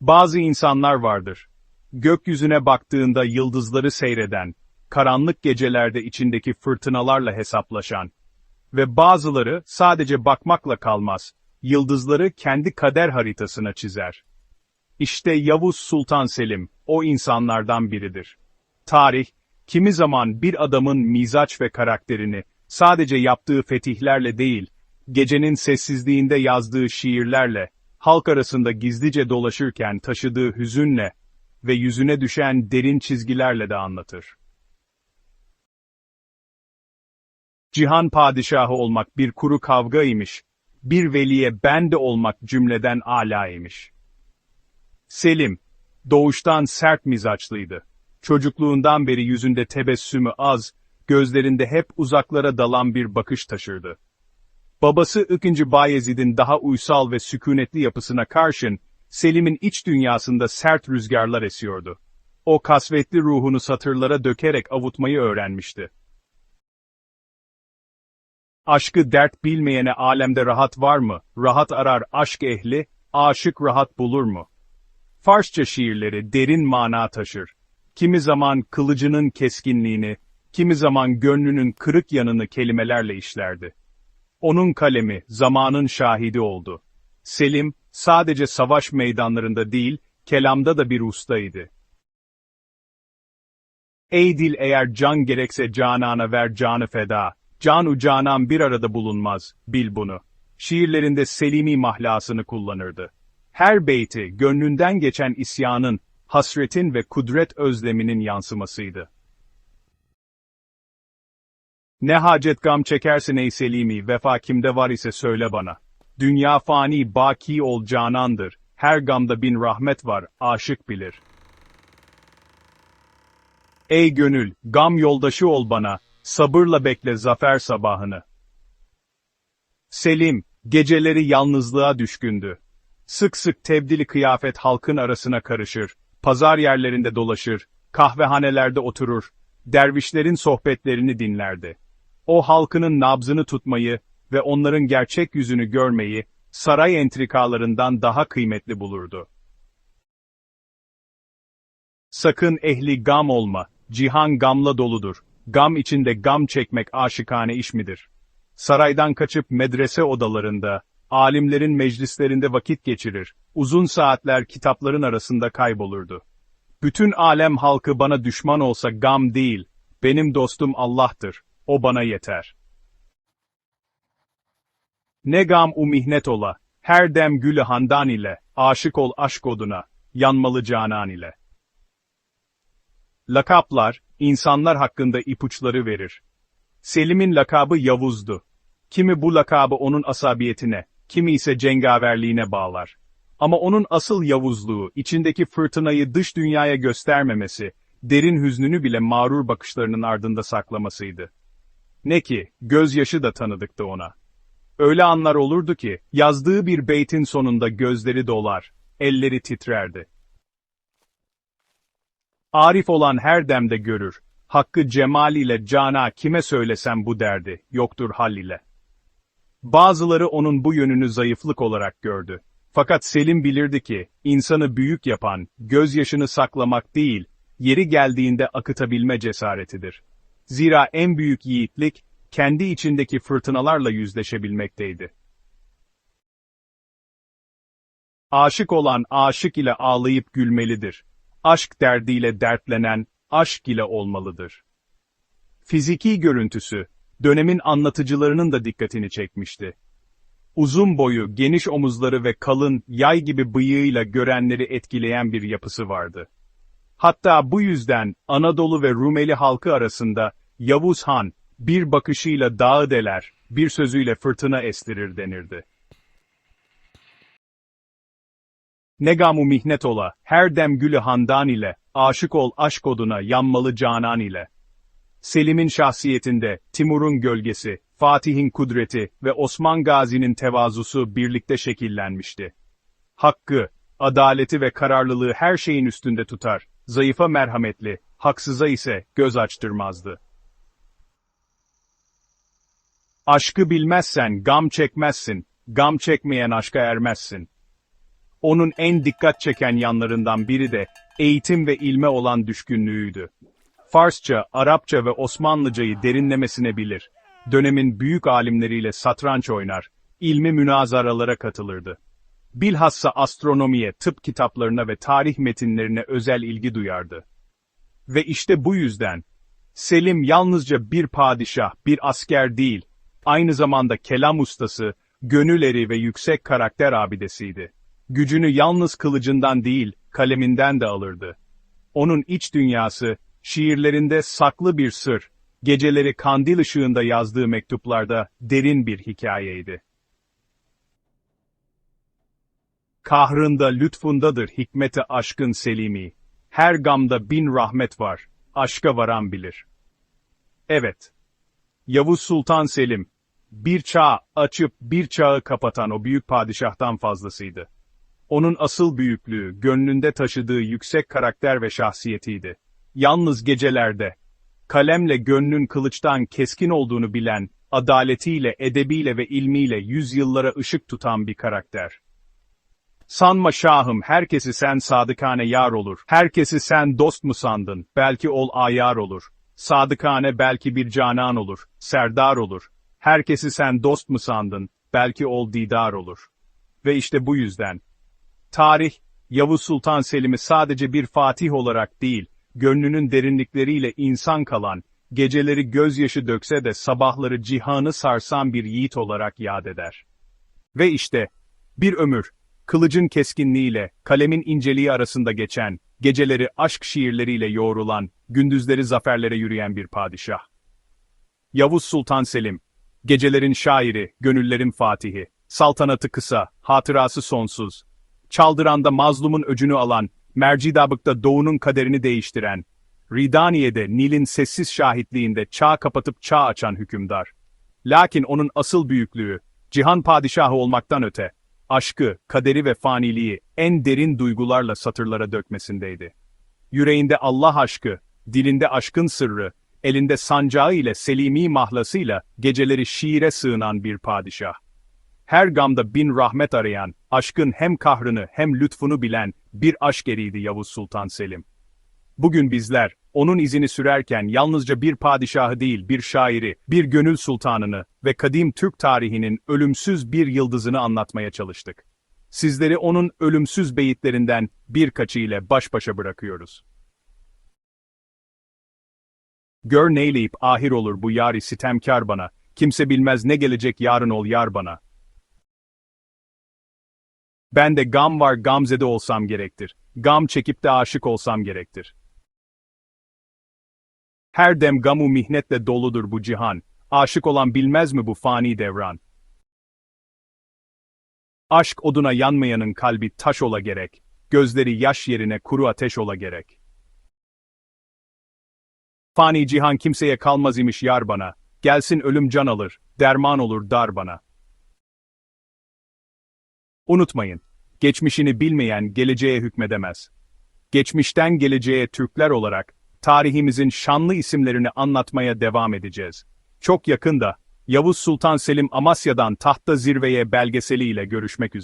Bazı insanlar vardır. Gökyüzüne baktığında yıldızları seyreden, karanlık gecelerde içindeki fırtınalarla hesaplaşan ve bazıları sadece bakmakla kalmaz, yıldızları kendi kader haritasına çizer. İşte Yavuz Sultan Selim, o insanlardan biridir. Tarih, kimi zaman bir adamın mizaç ve karakterini, sadece yaptığı fetihlerle değil, gecenin sessizliğinde yazdığı şiirlerle, halk arasında gizlice dolaşırken taşıdığı hüzünle ve yüzüne düşen derin çizgilerle de anlatır. Cihan padişahı olmak bir kuru kavga imiş, bir veliye bende olmak cümleden âlâ imiş. Selim, doğuştan sert mizaçlıydı. Çocukluğundan beri yüzünde tebessümü az, gözlerinde hep uzaklara dalan bir bakış taşırdı. Babası 2. Bayezid'in daha uysal ve sükunetli yapısına karşın, Selim'in iç dünyasında sert rüzgarlar esiyordu. O kasvetli ruhunu satırlara dökerek avutmayı öğrenmişti. Aşkı dert bilmeyene alemde rahat var mı? Rahat arar aşk ehli, aşık rahat bulur mu? Farsça şiirleri derin mana taşır. Kimi zaman kılıcının keskinliğini, kimi zaman gönlünün kırık yanını kelimelerle işlerdi. Onun kalemi zamanın şahidi oldu. Selim, sadece savaş meydanlarında değil, kelamda da bir ustaydı. Ey dil eğer can gerekse canana ver canı feda, canu canan bir arada bulunmaz, bil bunu. Şiirlerinde Selimi mahlasını kullanırdı. Her beyti, gönlünden geçen isyanın, hasretin ve kudret özleminin yansımasıydı. Ne hacet gam çekersin ey Selimi, vefa kimde var ise söyle bana. Dünya fani, baki ol canandır, her gamda bin rahmet var, aşık bilir. Ey gönül, gam yoldaşı ol bana, sabırla bekle zafer sabahını. Selim, geceleri yalnızlığa düşkündü. Sık sık tebdili kıyafet halkın arasına karışır, pazar yerlerinde dolaşır, kahvehanelerde oturur, dervişlerin sohbetlerini dinlerdi. O halkının nabzını tutmayı ve onların gerçek yüzünü görmeyi, saray entrikalarından daha kıymetli bulurdu. Sakın ehli gam olma, cihan gamla doludur. Gam içinde gam çekmek aşikane iş midir? Saraydan kaçıp medrese odalarında, alimlerin meclislerinde vakit geçirir, uzun saatler kitapların arasında kaybolurdu. Bütün alem halkı bana düşman olsa gam değil, benim dostum Allah'tır, o bana yeter. Ne gam u mihnet ola, her dem gülü handan ile, aşık ol aşk oduna, yanmalı canan ile. Lakaplar, insanlar hakkında ipuçları verir. Selim'in lakabı Yavuz'du. Kimi bu lakabı onun asabiyetine, kimi ise cengaverliğine bağlar. Ama onun asıl Yavuzluğu, içindeki fırtınayı dış dünyaya göstermemesi, derin hüznünü bile mağrur bakışlarının ardında saklamasıydı. Ne ki, gözyaşı da tanıdıktı ona. Öyle anlar olurdu ki, yazdığı bir beytin sonunda gözleri dolar, elleri titrerdi. Arif olan her demde görür, hakkı cemal ile cana kime söylesem bu derdi, yoktur hal ile. Bazıları onun bu yönünü zayıflık olarak gördü. Fakat Selim bilirdi ki, insanı büyük yapan, gözyaşını saklamak değil, yeri geldiğinde akıtabilme cesaretidir. Zira en büyük yiğitlik, kendi içindeki fırtınalarla yüzleşebilmekteydi. Aşık olan aşık ile ağlayıp gülmelidir. Aşk derdiyle dertlenen, aşk ile olmalıdır. Fiziki görüntüsü, dönemin anlatıcılarının da dikkatini çekmişti. Uzun boyu, geniş omuzları ve kalın, yay gibi bıyığıyla görenleri etkileyen bir yapısı vardı. Hatta bu yüzden Anadolu ve Rumeli halkı arasında Yavuz Han, bir bakışıyla dağı deler, bir sözüyle fırtına estirir denirdi. Negamu mihnet ola, her dem gülü handan ile, aşık ol aşk oduna yanmalı canan ile. Selim'in şahsiyetinde, Timur'un gölgesi, Fatih'in kudreti ve Osman Gazi'nin tevazusu birlikte şekillenmişti. Hakkı, adaleti ve kararlılığı her şeyin üstünde tutar, zayıfa merhametli, haksıza ise göz açtırmazdı. Aşkı bilmezsen gam çekmezsin, gam çekmeyen aşka ermezsin. Onun en dikkat çeken yanlarından biri de eğitim ve ilme olan düşkünlüğüydü. Farsça, Arapça ve Osmanlıcayı derinlemesine bilir. Dönemin büyük alimleriyle satranç oynar, ilmi münazaralara katılırdı. Bilhassa astronomiye, tıp kitaplarına ve tarih metinlerine özel ilgi duyardı. Ve işte bu yüzden, Selim yalnızca bir padişah, bir asker değil, aynı zamanda kelam ustası, gönül eri ve yüksek karakter abidesiydi. Gücünü yalnız kılıcından değil, kaleminden de alırdı. Onun iç dünyası, şiirlerinde saklı bir sır, geceleri kandil ışığında yazdığı mektuplarda derin bir hikayeydi. Kahrında lütfundadır hikmeti aşkın selimi. Her gamda bin rahmet var, aşka varan bilir. Evet. Yavuz Sultan Selim, bir çağ açıp bir çağı kapatan o büyük padişahtan fazlasıydı. Onun asıl büyüklüğü, gönlünde taşıdığı yüksek karakter ve şahsiyetiydi. Yalnız gecelerde, kalemle gönlün kılıçtan keskin olduğunu bilen, adaletiyle, edebiyle ve ilmiyle yüzyıllara ışık tutan bir karakter. Sanma şahım herkesi sen sadıkane yar olur, herkesi sen dost mu sandın, belki ol ayar olur. Sadıkane belki bir canan olur, serdar olur. Herkesi sen dost mu sandın, belki ol didar olur. Ve işte bu yüzden, Tarih, Yavuz Sultan Selim'i sadece bir fatih olarak değil, gönlünün derinlikleriyle insan kalan, geceleri gözyaşı dökse de sabahları cihanı sarsan bir yiğit olarak yad eder. Ve işte, bir ömür, kılıcın keskinliğiyle, kalemin inceliği arasında geçen, geceleri aşk şiirleriyle yoğrulan, gündüzleri zaferlere yürüyen bir padişah. Yavuz Sultan Selim, gecelerin şairi, gönüllerin fatihi, saltanatı kısa, hatırası sonsuz, Çaldıran'da mazlumun öcünü alan, Mercidabık'ta doğunun kaderini değiştiren, Ridaniye'de Nil'in sessiz şahitliğinde çağ kapatıp çağ açan hükümdar. Lakin onun asıl büyüklüğü, cihan padişahı olmaktan öte, aşkı, kaderi ve faniliği en derin duygularla satırlara dökmesindeydi. Yüreğinde Allah aşkı, dilinde aşkın sırrı, elinde sancağı ile selimi mahlasıyla geceleri şiire sığınan bir padişah her gamda bin rahmet arayan, aşkın hem kahrını hem lütfunu bilen bir aşk eriydi Yavuz Sultan Selim. Bugün bizler, onun izini sürerken yalnızca bir padişahı değil bir şairi, bir gönül sultanını ve kadim Türk tarihinin ölümsüz bir yıldızını anlatmaya çalıştık. Sizleri onun ölümsüz beyitlerinden birkaçı ile baş başa bırakıyoruz. Gör neyleyip ahir olur bu yari sitemkar bana, kimse bilmez ne gelecek yarın ol yar bana. Ben de gam var gamzede olsam gerektir. Gam çekip de aşık olsam gerektir. Her dem gamu mihnetle doludur bu cihan. Aşık olan bilmez mi bu fani devran? Aşk oduna yanmayanın kalbi taş ola gerek. Gözleri yaş yerine kuru ateş ola gerek. Fani cihan kimseye kalmaz imiş yar bana. Gelsin ölüm can alır, derman olur dar bana. Unutmayın, geçmişini bilmeyen geleceğe hükmedemez. Geçmişten geleceğe Türkler olarak, tarihimizin şanlı isimlerini anlatmaya devam edeceğiz. Çok yakında, Yavuz Sultan Selim Amasya'dan tahta zirveye belgeseliyle görüşmek üzere.